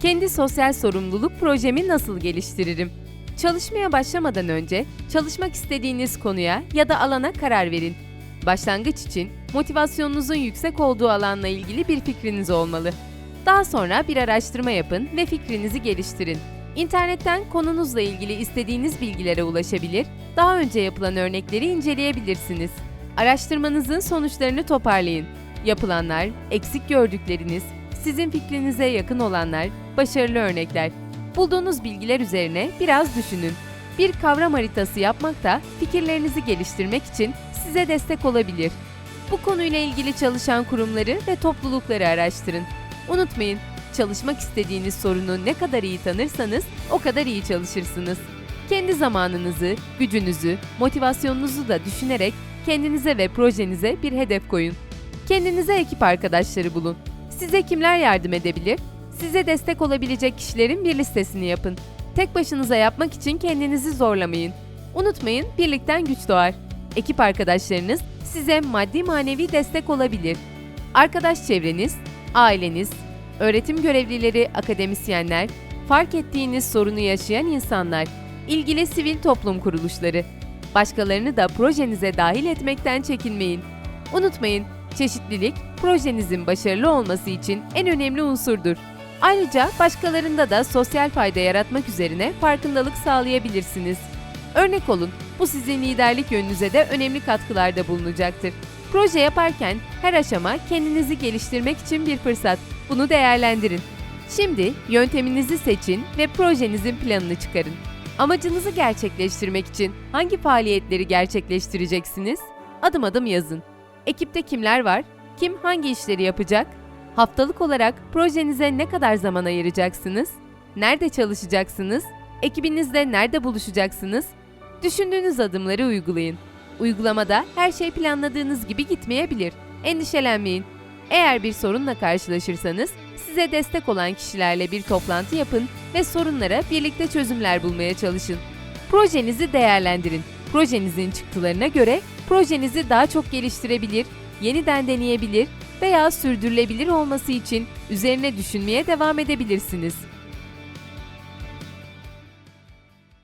Kendi sosyal sorumluluk projemi nasıl geliştiririm? Çalışmaya başlamadan önce çalışmak istediğiniz konuya ya da alana karar verin. Başlangıç için motivasyonunuzun yüksek olduğu alanla ilgili bir fikriniz olmalı. Daha sonra bir araştırma yapın ve fikrinizi geliştirin. İnternetten konunuzla ilgili istediğiniz bilgilere ulaşabilir, daha önce yapılan örnekleri inceleyebilirsiniz. Araştırmanızın sonuçlarını toparlayın. Yapılanlar, eksik gördükleriniz, sizin fikrinize yakın olanlar, başarılı örnekler. Bulduğunuz bilgiler üzerine biraz düşünün. Bir kavram haritası yapmak da fikirlerinizi geliştirmek için size destek olabilir. Bu konuyla ilgili çalışan kurumları ve toplulukları araştırın. Unutmayın, çalışmak istediğiniz sorunu ne kadar iyi tanırsanız o kadar iyi çalışırsınız. Kendi zamanınızı, gücünüzü, motivasyonunuzu da düşünerek kendinize ve projenize bir hedef koyun. Kendinize ekip arkadaşları bulun. Size kimler yardım edebilir? Size destek olabilecek kişilerin bir listesini yapın. Tek başınıza yapmak için kendinizi zorlamayın. Unutmayın, birlikten güç doğar. Ekip arkadaşlarınız size maddi manevi destek olabilir. Arkadaş çevreniz, aileniz, öğretim görevlileri, akademisyenler, fark ettiğiniz sorunu yaşayan insanlar, ilgili sivil toplum kuruluşları. Başkalarını da projenize dahil etmekten çekinmeyin. Unutmayın, çeşitlilik projenizin başarılı olması için en önemli unsurdur. Ayrıca başkalarında da sosyal fayda yaratmak üzerine farkındalık sağlayabilirsiniz. Örnek olun, bu sizin liderlik yönünüze de önemli katkılarda bulunacaktır. Proje yaparken her aşama kendinizi geliştirmek için bir fırsat. Bunu değerlendirin. Şimdi yönteminizi seçin ve projenizin planını çıkarın. Amacınızı gerçekleştirmek için hangi faaliyetleri gerçekleştireceksiniz? Adım adım yazın. Ekipte kimler var? Kim hangi işleri yapacak? Haftalık olarak projenize ne kadar zaman ayıracaksınız? Nerede çalışacaksınız? Ekibinizle nerede buluşacaksınız? Düşündüğünüz adımları uygulayın. Uygulamada her şey planladığınız gibi gitmeyebilir. Endişelenmeyin. Eğer bir sorunla karşılaşırsanız size destek olan kişilerle bir toplantı yapın ve sorunlara birlikte çözümler bulmaya çalışın. Projenizi değerlendirin. Projenizin çıktılarına göre projenizi daha çok geliştirebilir, yeniden deneyebilir veya sürdürülebilir olması için üzerine düşünmeye devam edebilirsiniz.